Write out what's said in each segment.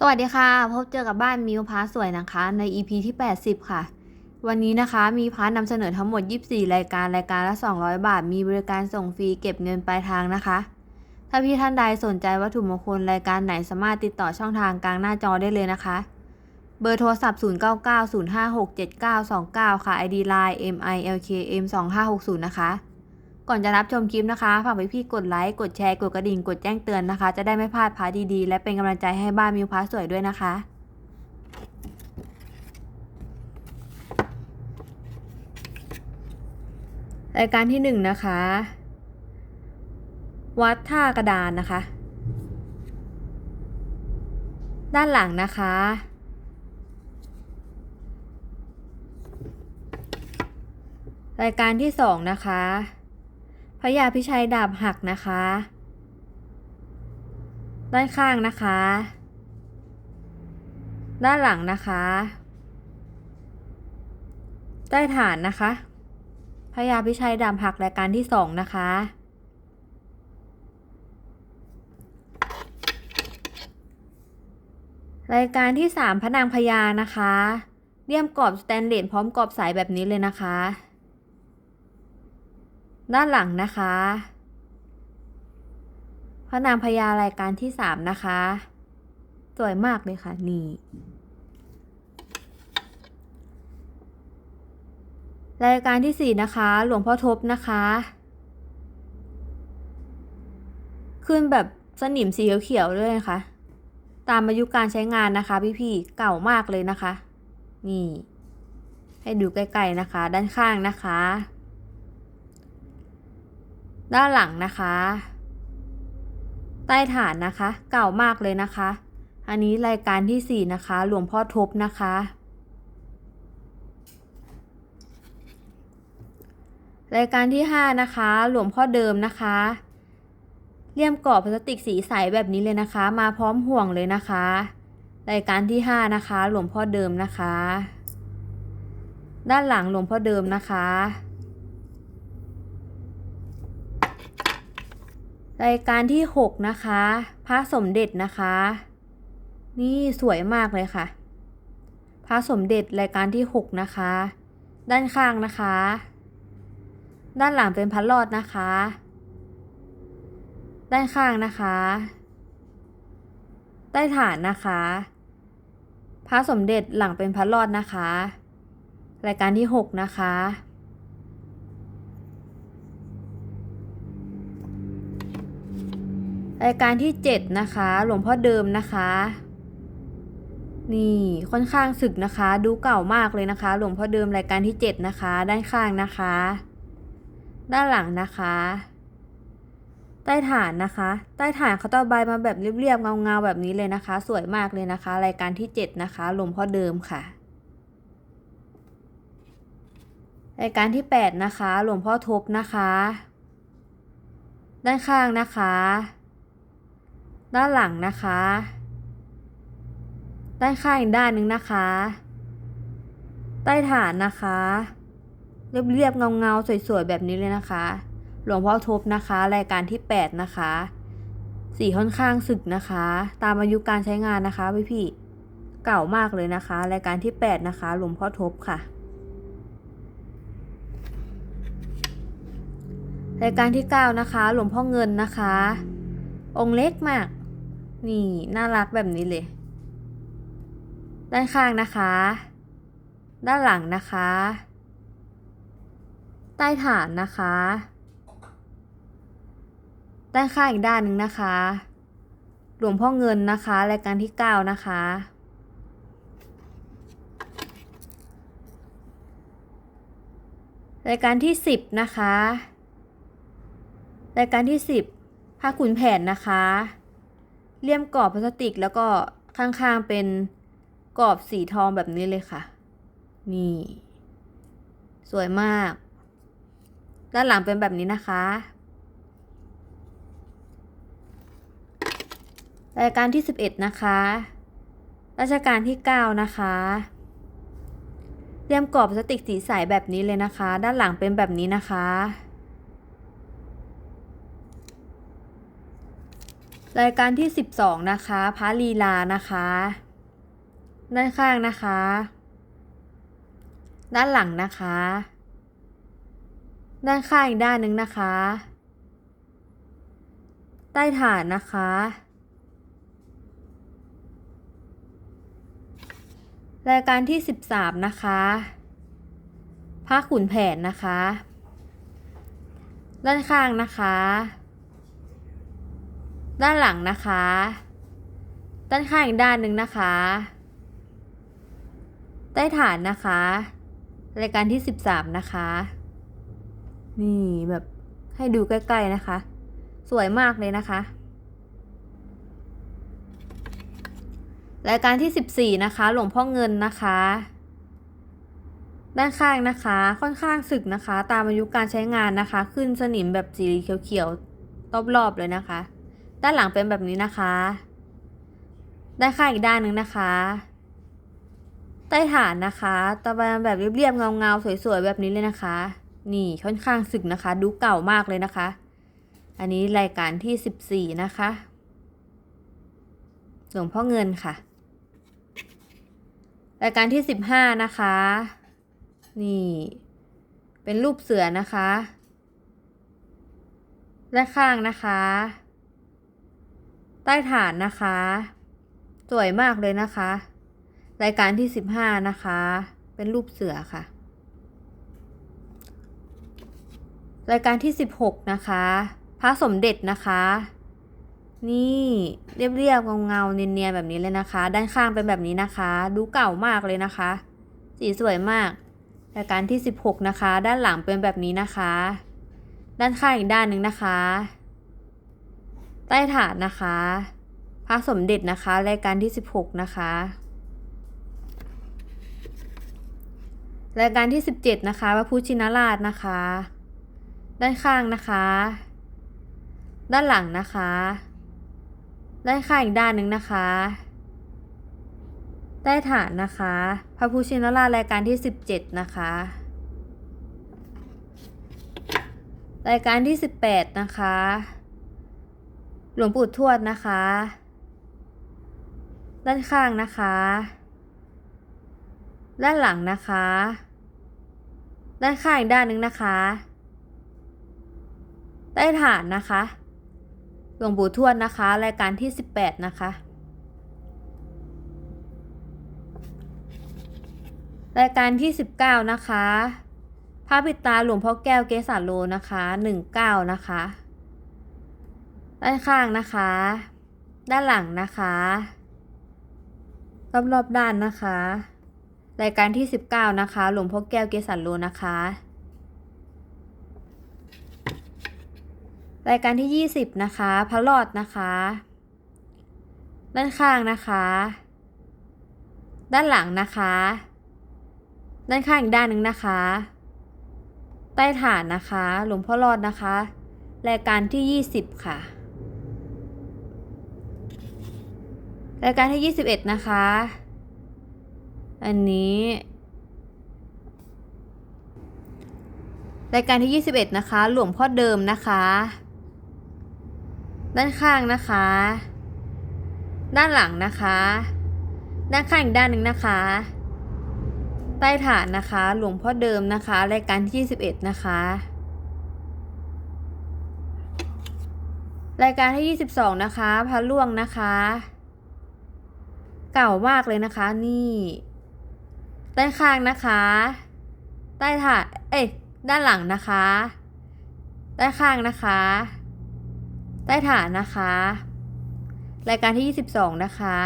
สวัสดีค่ะ พบเจอกับบ้านมิวพาสวยนะคะ ใน EP ที่ 80 ค่ะ วันนี้นะคะมีพาร์ทนำเสนอทั้งหมด 24 รายการรายการละ 200 บาท มีบริการส่งฟรีเก็บเงินปลายทางนะคะ ถ้าพี่ท่านใดสนใจวัตถุมงคลรายการไหนสามารถติดต่อช่องทางกลางหน้าจอได้เลยนะคะ เบอร์โทรศัพท์ 0990567929 ค่ะ ID Line milkm2560 นะคะ ก่อนจะรับชมคลิปนะคะ ฝากไปพี่กดไลค์ กดแชร์ กดกระดิ่ง กดแจ้งเตือนนะคะ จะได้ไม่พลาดพาดีๆ และเป็นกำลังใจให้บ้านมิวพาสวยด้วยนะคะ รายการที่หนึ่งนะคะ วัดท่ากระดานนะคะ ด้านหลังนะคะรายการที่สองนะคะ พระยาพิชัยดาบหักนะคะ ด้านข้างนะคะ ด้านหลังนะคะ ใต้ฐานนะคะพระยาพิชัยดาบหักรายการที่สองนะคะรายการที่สามพระนางพญานะคะ เลี่ยมกรอบสแตนเลสพร้อมกรอบสายแบบนี้เลยนะคะ ด้านหลังนะคะ พระนางพญารายการที่สามนะคะ สวยมากเลยค่ะ นี่ รายการที่สี่นะคะ หลวงพ่อทบนะคะ ขึ้นแบบสนิมสีเขียวๆด้วยนะคะ ตามอายุการใช้งานนะคะ พี่ๆ เก่ามากเลยนะคะ นี่ ให้ดูใกล้ๆนะคะ ด้านข้างนะคะ ด้านหลังนะคะ ใต้ฐานนะคะ เก่ามากเลยนะคะ อันนี้รายการที่สี่นะคะ หลวงพ่อทบนะคะ รายการที่ห้านะคะ หลวงพ่อเดิมนะคะเลี่ยมกรอบพลาสติกสีใสแบบนี้เลยนะคะ มาพร้อมห่วงเลยนะคะ รายการที่ห้านะคะ หลวงพ่อเดิมนะคะ ด้านหลังหลวงพ่อเดิมนะคะ รายการที่หกนะคะ พระสมเด็จนะคะ นี่สวยมากเลยค่ะ พระสมเด็จรายการที่หกนะคะ ด้านข้างนะคะ ด้านหลังเป็นพระรอดนะคะ ด้านข้างนะคะ ใต้ฐานนะคะ พระสมเด็จหลังเป็นพระรอดนะคะ รายการที่หกนะคะ รายการที่ 7 นะคะ หลวงพ่อเดิมนะคะ นี่ค่อนข้างสึกนะคะ ดูเก่ามากเลยนะคะ หลวงพ่อเดิมรายการที่ 7 นะคะ ด้านข้างนะคะ ด้านหลังนะคะ ใต้ฐานนะคะ ใต้ฐานเขาตะใบมาแบบเรียบๆเงาๆแบบนี้เลยนะคะ สวยมากเลยนะคะ รายการที่ 7 นะคะ หลวงพ่อเดิมค่ะรายการที่ 8 นะคะ หลวงพ่อทบนะคะ ด้านข้างนะคะ ด้านหลังนะคะ ด้านข้างอีกด้านหนึ่งนะคะ ใต้ฐานนะคะ เรียบๆเงาๆสวยๆแบบนี้เลยนะคะ หลวงพ่อทบนะคะ รายการที่ 8 นะคะ สีค่อนข้างสึกนะคะ ตามอายุการใช้งานนะคะพี่พี่ๆเก่ามากเลยนะคะ รายการที่ 8 นะคะ หลวงพ่อทบค่ะ รายการที่ 9 นะคะ หลวงพ่อเงินนะคะ องค์เล็กมาก นี่น่ารักแบบนี้เลย ด้านข้างนะคะ ด้านหลังนะคะ ใต้ฐานนะคะ ด้านข้างอีกด้านหนึ่งนะคะ หลวงพ่อเงินนะคะรายการที่9นะคะรายการที่10นะคะ รายการที่10ผ้าขุนแผนนะคะ เลี่ยมกรอบพลาสติกแล้วก็ข้างๆเป็นกรอบสีทองแบบนี้เลยค่ะ นี่ สวยมาก ด้านหลังเป็นแบบนี้นะคะ รายการที่ 11 นะคะ ราชการที่ 9 นะคะเลี่ยมกรอบพลาสติกสีใสแบบนี้เลยนะคะ ด้านหลังเป็นแบบนี้นะคะ รายการที่ 12 นะคะพระลีลานะคะด้านข้างนะคะ ด้านหลังนะคะ ด้านข้างอีกด้านหนึ่งนะคะ ใต้ฐานนะคะ รายการที่ 13 นะคะผ้าขุนแผนนะคะ ด้านข้างนะคะ ด้านหลังนะคะ ด้านข้างอีกด้านหนึ่งนะคะ ใต้ฐานนะคะ รายการที่ 13 นะคะ นี่แบบให้ดูใกล้ ๆนะคะ สวยมากเลยนะคะ รายการที่ 14 นะคะ หลวงพ่อเงินนะคะ ด้านข้างนะคะ ค่อนข้างสึกนะคะ ตามอายุการใช้งานนะคะ ขึ้นสนิมแบบสีเขียวๆรอบๆเลยนะคะ ด้านหลังเป็นแบบนี้นะคะ ด้านข้างอีกด้านหนึ่งนะคะ ใต้ฐานนะคะตะวันแบบเรียบๆเงาๆสวยๆแบบนี้เลยนะคะ นี่ค่อนข้างสึกนะคะ ดูเก่ามากเลยนะคะ อันนี้รายการที่14นะคะหลวงพ่อเงินค่ะ รายการที่15นะคะ นี่ เป็นรูปเสือนะคะด้านข้างนะคะ ใต้ฐานนะคะ สวยมากเลยนะคะ รายการที่15นะคะ เป็นรูปเสือค่ะ รายการที่16นะคะ พระสมเด็จนะคะ นี่เรียบๆเงาๆเนียนๆแบบนี้เลยนะคะ ด้านข้างเป็นแบบนี้นะคะ ดูเก่ามากเลยนะคะ สีสวยมาก รายการที่16นะคะ ด้านหลังเป็นแบบนี้นะคะ ด้านข้างอีกด้านหนึ่งนะคะ ใต้ฐานนะคะ พระสมเด็จนะคะ รายการที่ 16 นะคะ รายการที่ 17 นะคะ พระพุทธชินราชนะคะ ด้านข้างนะคะ ด้านหลังนะคะ ด้านข้างอีกด้านหนึ่งนะคะ ใต้ฐานนะคะ พระพุทธชินราชรายการที่ 17 นะคะรายการที่ 18 นะคะ หลวงปู่ทวดนะคะ ด้านข้างนะคะ ด้านหลังนะคะ ด้านข้างอีกด้านหนึ่งนะคะ ใต้ฐานนะคะ หลวงปู่ทวดนะคะ รายการที่18นะคะ รายการที่19นะคะพระปิตาหลวงพ่อแก้วเกสาโลนะคะ19นะคะ ด้านข้างนะคะ ด้านหลังนะคะ รอบๆด้านนะคะ รายการที่ 19 นะคะ หลวงพ่อแก้วเกสันโลนะคะ รายการที่ 20 นะคะ พระรอดนะคะ ด้านข้างนะคะ ด้านหลังนะคะ ด้านข้างอีกด้านหนึ่งนะคะ ใต้ฐานนะคะ หลวงพ่อรอดนะคะรายการที่ 20 ค่ะ รายการที่ 21 นะคะ อันนี้ รายการที่ 21 นะคะ หลวงพ่อเดิมนะคะ ด้านข้างนะคะ ด้านหลังนะคะ ด้านข้างอีกด้านหนึ่งนะคะ ใต้ฐานนะคะ หลวงพ่อเดิมนะคะ รายการที่ 21 นะคะรายการที่ 22 นะคะพระล่วงนะคะ เก่ามากเลยนะคะ นี่ด้านข้างนะคะ ใต้ฐานเอ้ยด้านหลังนะคะด้านข้างนะคะ ใต้ฐานนะคะ รายการที่ 22 นะคะ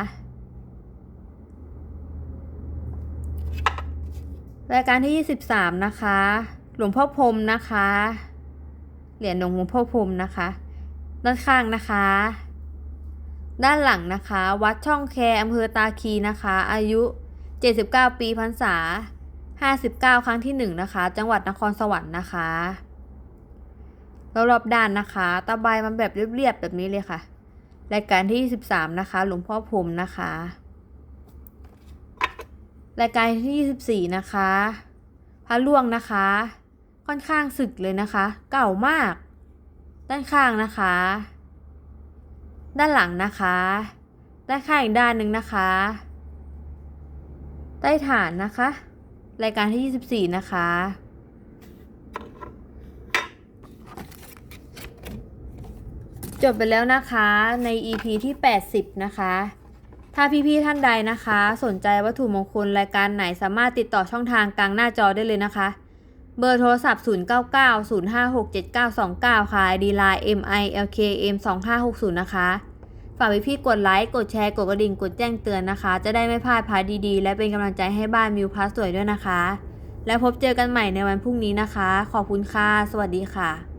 รายการที่ 23 นะคะ หลวงพ่อพรมนะคะ เหรียญหลวงพ่อพรมนะคะ ด้านข้างนะคะ ด้านหลังนะคะ วัดช่องแคอำเภอตาคีนะคะ อายุ 79 ปีพรรษา 59 ครั้งที่ 1 นะคะ จังหวัดนครสวรรค์นะคะรอบๆด้านนะคะ ตะไบมันแบบเรียบๆแบบนี้เลยค่ะ รายการที่23นะคะ หลวงพ่อพรมนะคะ รายการที่ 24 นะคะ พระล่วงนะคะ ค่อนข้างสึกเลยนะคะ เก่ามาก ด้านข้างนะคะ ด้านหลังนะคะด้านข้างอีกด้านหนึ่งนะคะ ใต้ฐานนะคะ รายการที่ 24 นะคะ จบไปแล้วนะคะใน EP ที่ 80 นะคะถ้าพี่ๆท่านใดนะคะ สนใจวัตถุมงคลรายการไหนสามารถติดต่อช่องทางกลางหน้าจอได้เลยนะคะ เบอร์โทรศัพท์ 0990567929 ค่ะ ID Line MILKM 2560 นะคะ ฝากพี่ๆกดไลค์ กดแชร์ กดกระดิ่ง กดแจ้งเตือนนะคะ จะได้ไม่พลาดพาร์ทดีๆ และเป็นกำลังใจให้บ้านมิวพาสสวยด้วยนะคะ แล้วพบเจอกันใหม่ในวันพรุ่งนี้นะคะ ขอบคุณค่ะ สวัสดีค่ะ